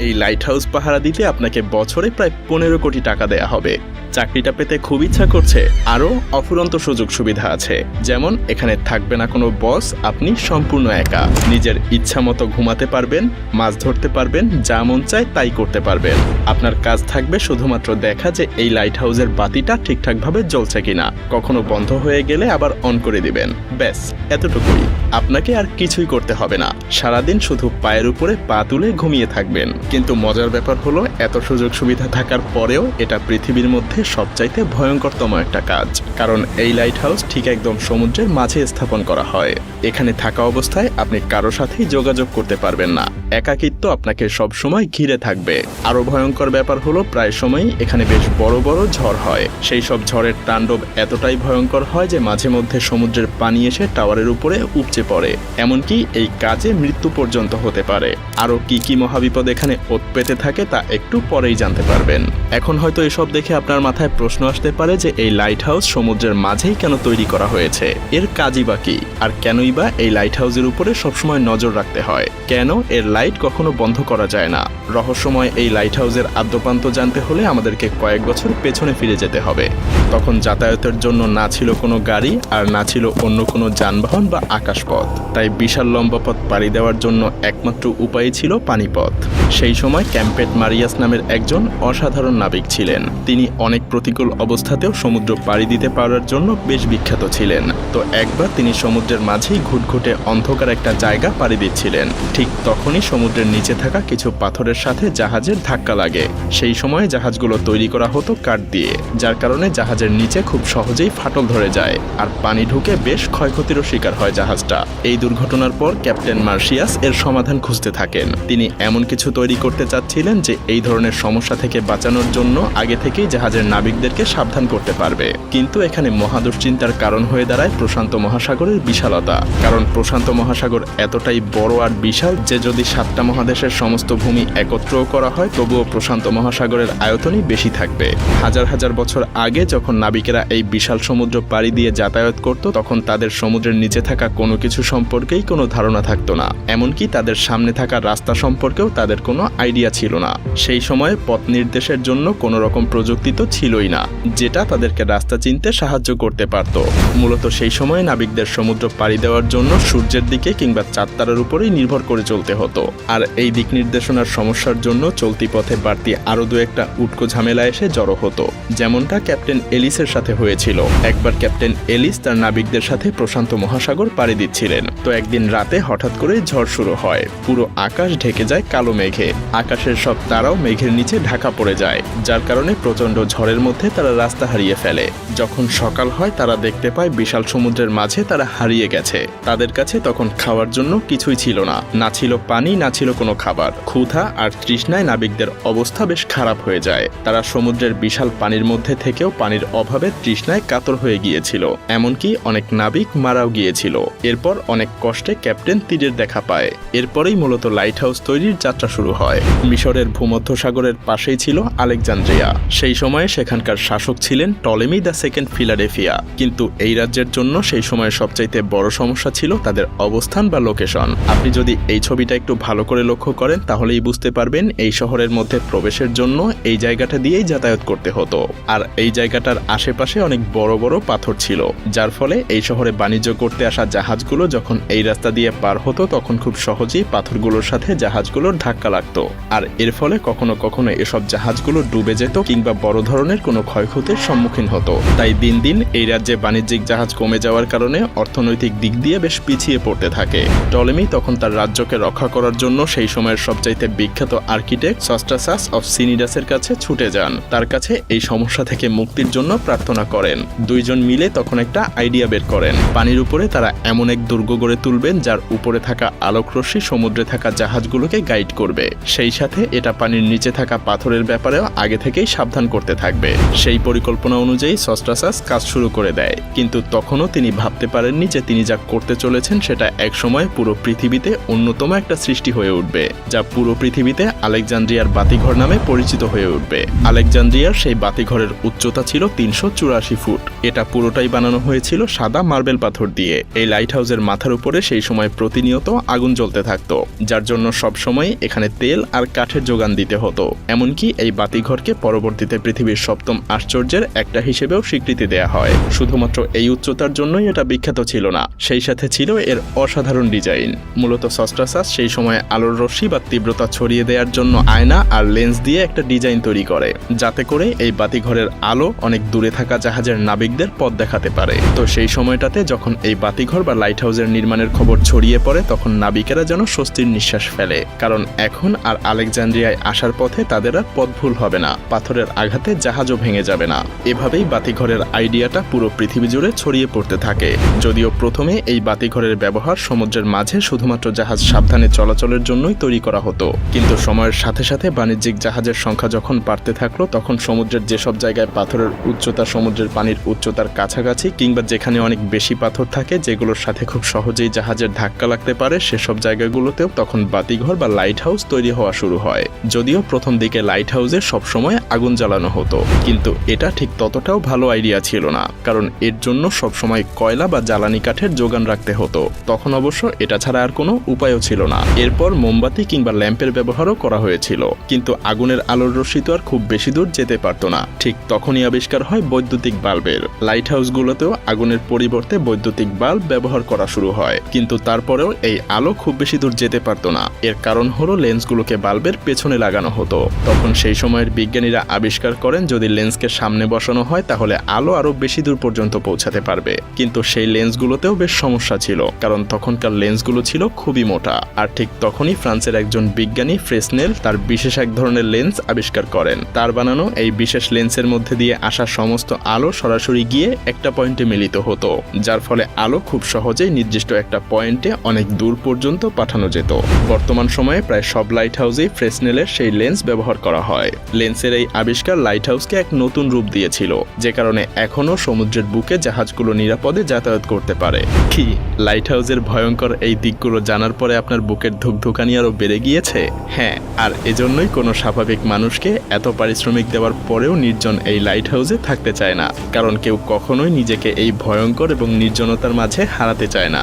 এই light house পাহারা দিতে আপনাকে বছরে প্রায় পনেরো কোটি টাকা দেয়া হবে। চাকরিটা পেতে খুব ইচ্ছা করছে। আরও অফুরন্ত সুযোগ সুবিধা আছে। যেমন, এখানে থাকবে না কোনো বস আপনি সম্পূর্ণ একা। নিজের ইচ্ছা মতো ঘুমাতে পারবেন, মাছ ধরতে পারবেন, যা মন চায় তাই করতে পারবেন। আপনার কাজ থাকবে শুধুমাত্র দেখা যে এই লাইট হাউসের বাতিটা ঠিকঠাকভাবে জ্বলছে কিনা। কখনো বন্ধ হয়ে গেলে আবার অন করে দিবেন। ব্যাস, এতটুকুই। আপনাকে আর কিছুই করতে হবে না। সারাদিন শুধু পায়ের উপরে পা তুলে ঘুমিয়ে থাকবেন। কিন্তু মজার ব্যাপার হলো, এত সুযোগ সুবিধা থাকার পরেও এটা পৃথিবীর মধ্যে সবচাইতে ভয়ঙ্করতম একটা কাজ। কারণ এই লাইট হাউস ঠিক একদম সমুদ্রের মাঝে স্থাপন করা হয়। এখানে থাকা অবস্থায় আপনি কারও সাথেই যোগাযোগ করতে পারবেন না। একাকিত্ব আপনাকে সব সময় ঘিরে থাকবে। আরও ভয়ঙ্কর ব্যাপার হলো, প্রায় সময়ই এখানে বেশ বড় বড় ঝড় হয়। সেই সব ঝড়ের তাণ্ডব এতটাই ভয়ঙ্কর হয় যে মাঝে মধ্যে সমুদ্রের পানি এসে টাওয়ারের উপরে উপচে পড়ে। এমনকি এই কাজে মৃত্যু পর্যন্ত হতে পারে। আরও কি কি মহাবিপদ এখানে ওত পেতে থাকে তা একটু পরেই জানতে পারবেন। এখন হয়তো এসব দেখে আপনার মাথায় প্রশ্ন আসতে পারে যে এই লাইট হাউস সমুদ্রের মাঝেই কেন তৈরি করা হয়েছে? এর কাজই বা কি? আর কেনই বা এই লাইট হাউসের উপরে সবসময় নজর রাখতে হয়? কেন এর লাইট কখনো বন্ধ করা যায় না। রহস্যময় এই লাইট হাউসের আদ্যপান্ত জানতে হলে আমাদেরকে কয়েক বছর পেছনে ফিরে যেতে হবে। তখন যাতায়াতের জন্য না ছিল কোনো গাড়ি আর না ছিল অন্য কোনো যানবাহন বা আকাশপথ। তাই বিশাল লম্বা পথ পাড়ি দেওয়ার জন্য একমাত্র উপায় ছিল পানিপথ। সেই সময় ক্যাম্পেট মারিয়াস নামের একজন অসাধারণ নাবিক ছিলেন। তিনি অনেক প্রতিকূল অবস্থাতেও সমুদ্র পাড়ি দিতে পারার জন্য বেশ বিখ্যাত ছিলেন। তো একবার তিনি সমুদ্রের মাঝেই ঘুটঘুটে অন্ধকার একটা জায়গা পাড়ি দিচ্ছিলেন। ঠিক তখনই সমুদ্রের নিচে থাকা কিছু পাথরের সাথে জাহাজের ধাক্কা লাগে। সেই সময়ে জাহাজগুলো তৈরি করা হতো কাঠ দিয়ে, যার কারণে জাহাজের নিচে খুব সহজেই ফাটল ধরে যায় আর পানি ঢুকে বেশ ক্ষয়ক্ষতিরও শিকার হয় জাহাজটা। এই দুর্ঘটনার পর ক্যাপ্টেন মার্শিয়াস এর সমাধান খুঁজতে থাকেন। তিনি এমন কিছু তৈরি করতে চাচ্ছিলেন যে এই ধরনের সমস্যা থেকে বাঁচানোর জন্য আগে থেকেই জাহাজের নাবিকদেরকে সাবধান করতে পারবে। কিন্তু এখানে মহাদুশ্চিন্তার কারণ হয়ে দাঁড়ায় প্রশান্ত মহাসাগরের বিশালতা। কারণ প্রশান্ত মহাসাগর এতটাই বড় আর বিশাল যে যদি সাতটা মহাদেশের সমস্ত ভূমি একত্রও করা হয়, তবুও প্রশান্ত মহাসাগরের আয়তনই বেশি থাকবে। হাজার হাজার বছর আগে যখন নাবিকেরা এই বিশাল সমুদ্র পাড়ি দিয়ে যাতায়াত করত, তখন তাদের সমুদ্রের নিচে থাকা কোনো কিছু সম্পর্কেই কোনো ধারণা থাকতো না। এমনকি তাদের সামনে থাকা রাস্তা সম্পর্কেও তাদের কোনো আইডিয়া ছিল না। সেই সময়ে পথ নির্দেশের জন্য কোনো রকম প্রযুক্তি তো ছিলই না, যেটা তাদেরকে রাস্তা চিনতে সাহায্য করতে পারত। মূলত সেই সময়ে নাবিকদের সমুদ্র পাড়ি দেওয়ার জন্য সূর্যের দিকে কিংবা চাঁদ তারার উপরেই নির্ভর করে চলতে হতো। আর এই দিক নির্দেশনার সমস্যার জন্য চলতি পথে বাড়তি আরও দু একটা উটকো ঝামেলা এসে জড়ো হতো, যেমনটা ক্যাপ্টেন এলিসের সাথে হয়েছিল। একবার ক্যাপ্টেন এলিস তার নাবিকদের সাথে প্রশান্ত মহাসাগর পাড়ি দিচ্ছিলেন। তো একদিন রাতে হঠাৎ করে ঝড় শুরু হয়। পুরো আকাশ ঢেকে যায় কালো মেঘে। আকাশের সব তারাও মেঘের নিচে ঢাকা পড়ে যায়, যার কারণে প্রচণ্ড ঝড়ের মধ্যে তারা রাস্তা হারিয়ে ফেলে। যখন সকাল হয়, তারা দেখতে পায় বিশাল সমুদ্রের মাঝে তারা হারিয়ে গেছে। তাদের কাছে তখন খাওয়ার জন্য কিছুই ছিল না। না ছিল পানি না ছিল কোনো খাবার। ক্ষুধা আর তৃষ্ণায় নাবিকদের অবস্থা বেশ খারাপ হয়ে যায়। তারা সমুদ্রের বিশাল পানির মধ্যে থেকেও পানির অভাবে তৃষ্ণায় কাতর হয়ে গিয়েছিল। এমনকি অনেক নাবিক মারাও গিয়েছিল। এরপর অনেক কষ্টে ক্যাপ্টেন তীরের দেখা পায়। এরপরেই মূলত লাইট হাউস তৈরির যাত্রা শুরু হয়। মিশরের ভূমধ্যসাগরের পাশেই ছিল আলেকজান্দ্রিয়া। সেই সময়ে সেখানকার শাসক ছিলেন টলেমি দ্য সেকেন্ড ফিলাডেফিয়া কিন্তু এই রাজ্যের জন্য সেই সময় সবচাইতে বড় সমস্যা ছিল তাদের অবস্থান বা লোকেশন। আপনি যদি এই ছবিটা একটু ভালো করে লক্ষ্য করেন, তাহলেই বুঝতে পারবেন এই শহরের মধ্যে প্রবেশের জন্য এই জায়গাটা দিয়েই যাতায়াত করতে হতো। আর এই জায়গাটার আশেপাশে অনেক বড় বড় পাথর ছিল, যার ফলে এই শহরে বাণিজ্য করতে আসা জাহাজগুলো যখন এই রাস্তা দিয়ে পার হতো, তখন খুব সহজেই পাথরগুলোর সাথে জাহাজগুলোর ধাক্কা লাগতো। আর এর ফলে কখনো কখনো এসব জাহাজগুলো ডুবে যেত কিংবা বড় ধরনের কোনো ক্ষয়ক্ষতির সম্মুখীন হতো। তাই দিন দিন এই রাজ্যে বাণিজ্যিক জাহাজ কমে যাওয়ার কারণে অর্থনৈতিক দিক দিয়ে বেশ পিছিয়ে পড়তে থাকে। টলেমি তখন তার রাজ্যকে রক্ষা করার জন্য সেই সময়ের সবচাইতে বিখ্যাত আর্কিটেক্ট সস্টাসাস অফ সিনিডাসের কাছে ছুটে যান। তার কাছে এই সমস্যা থেকে মুক্তির জন্য প্রার্থনা করেন। দুইজন মিলে তখন একটা আইডিয়া বের করেন। পানির উপরে তারা এমন এক দুর্গ গড়ে তুলবেন, যার উপরে থাকা আলোকরশ্মি সমুদ্রে থাকা জাহাজগুলোকে গাইড করবে। সেই সাথে এটা পানির নিচে থাকা পাথরের ব্যাপারেও আগে থেকেই সাবধান করতে থাকবে। সেই পরিকল্পনা অনুযায়ী সস্ট্রাসাস কাজ শুরু করে দেয়। কিন্তু তখনও তিনি ভাবতে পারেননি যে তিনি যা করতে চলেছেন সেটা একসময় পুরো পৃথিবীতে অন্যতম একটা সৃষ্টি হয়ে উঠবে, যা পুরো পৃথিবীতে আলেকজান্দ্রিয়ার বাতিঘর নামে পরিচিত হয়ে উঠবে। আলেকজান্দ্রিয়ার সেই বাতিঘরের উচ্চতা ছিল তিনশো চুরাশি ফুট। এটা পুরোটাই বানানো হয়েছিল সাদা মার্বেল পাথর দিয়ে। এই লাইট হাউসের মাথার উপরে সেই সময় প্রতিনিয়ত আগুন জ্বলতে থাকতো, যার জন্য সবসময় এখানে তেল আর কাঠের যোগান দিতে হতো। এমনকি এই বাতিঘরকে পরবর্তীতে পৃথিবীর সপ্তম আশ্চর্যের একটা হিসেবেও স্বীকৃতি দেয়া হয়। শুধুমাত্র এই উচ্চতার জন্যই এটা বিখ্যাত ছিল না, সেই সাথে ছিল এর অসাধারণ ডিজাইন। মূলত সস্টাসাস সেই সময় আলোর রশ্মি বা তীব্রতা ছড়িয়ে দেওয়ার জন্য আয়না আর লেন্স দিয়ে একটা ডিজাইন তৈরি করে, যাতে করে এই বাতিঘরের আলো অনেক দূরে থাকা জাহাজের নাবিকদের পথ দেখাতে পারে। তো সেই সময়টাতে যখন এই বাতিঘর বা লাইট হাউসের নির্মাণের খবর ছড়িয়ে পড়ে, তখন নাবিকেরা যেন স্বস্তির নিঃশ্বাস ফেলে। কারণ এখন আর আলেকজান্দ্রিয়ায় আসার পথে তাদের আর পথ ভুল হবে না, পাথরের আঘাতে জাহাজও ভেঙে যাবে না। এভাবেই বাতিঘরের আইডিয়াটা পুরো পৃথিবী জুড়ে ছড়িয়ে পড়তে থাকে। যদিও প্রথমে এই বাতিঘরের ব্যবহার সমুদ্রের মাঝে শুধুমাত্র জাহাজ সাবধানে চলাচলের জন্যই তৈরি করা হতো। কিন্তু সময়ের সাথে সাথে বাণিজ্যিক জাহাজের সংখ্যা যখন বাড়তে থাকল, তখন সমুদ্রের যেসব জায়গায় পাথরের উচ্চতা সমুদ্রের পানির উচ্চতার কাছাকাছি কিংবা যেখানে অনেক বেশি পাথর থাকে, যেগুলোর সাথে খুব সহজেই জাহাজের ধাক্কা লাগতে পারে, সেসব জায়গাগুলোতেও তখন বাতিঘর বা লাইট হাউস তৈরি হওয়া শুরু হয়। যদিও প্রথম দিকে লাইট হাউসে সবসময় আগুন জ্বালানো হতো, কিন্তু এটা ঠিক ততটাও ভালো আইডিয়া ছিল না, কারণ এর জন্য সবসময় কয়লা বা জ্বালানি কাঠের যোগান রাখতে হতো। তখন অবশ্য এটা ছাড়া আর কোনো উপায়ও ছিল না। এরপর মোমবাতি কিংবা ল্যাম্পের ব্যবহারও করা হয়েছিল। কিন্তু আগুনের আলোর রশ্মি তো আর খুব বেশি দূর যেতে পারতো না। ঠিক তখনই আবিষ্কার হয় বৈদ্যুতিক বাল্বের। লাইট হাউসগুলোতেও আগুনের পরিবর্তে বৈদ্যুতিক বাল্ব ব্যবহার করা শুরু হয়। কিন্তু তারপরেও এই আলো খুব বেশি দূর যেতে পারতো না। এর কারণ হলো লেন্সগুলোকে বাল্বের পেছনে লাগানো হতো। তখন সেই সময়ের বিজ্ঞানীরা আবিষ্কার করেন, যদি লেন্সকে সামনে বসানো হয়, তাহলে আলো আরও বেশি দূর পর্যন্ত পৌঁছাতে পারবে। কিন্তু সেই লেন্সগুলোতেও বেশ সমস্যা ছিল, কারণ তখনকার লেন্সগুলো ছিল খুবই মোটা। আর ঠিক তখনই ফ্রান্সের একজন বিজ্ঞানী ফ্রেসনেল তার বিশেষ এক ধরনের লেন্স আবিষ্কার করেন। তার বানানো এই বিশেষ লেন্সের মধ্যে দিয়ে আসা সমস্ত আলো সরাসরি গিয়ে একটা পয়েন্টে মিলিত হতো, যার ফলে আলো খুব সহজেই নির্দিষ্ট একটা পয়েন্টে অনেক দূর পর্যন্ত পাঠানো যেত। বর্তমান সময়ে প্রায় সব লাইট হাউসেই ফ্রেসনেলের সেই লেন্স ব্যবহার করা হয়। লেন্সের এই আবিষ্কার লাইট হাউসকে এক নতুন রূপ দিয়েছিল, যে কারণে এখনও সমুদ্রের বুকে জাহাজগুলো নিরাপদে যাতায়াত করতে পারে। কি? লাইট হাউসের ভয়ঙ্কর এই দিকগুলো জানার পরে আপনার বুকের ধুকধুকানি আরও বেড়ে গিয়েছে? হ্যাঁ আর এজন্যই কোনো স্বাভাবিক মানুষকে এত পারিশ্রমিক দেওয়ার পরেও নির্জন এই লাইট হাউসে থাকতে চায় না। কারণ কেউ কখনোই নিজেকে এই ভয়ঙ্কর এবং নির্জনতার মাঝে হারাতে চায় না।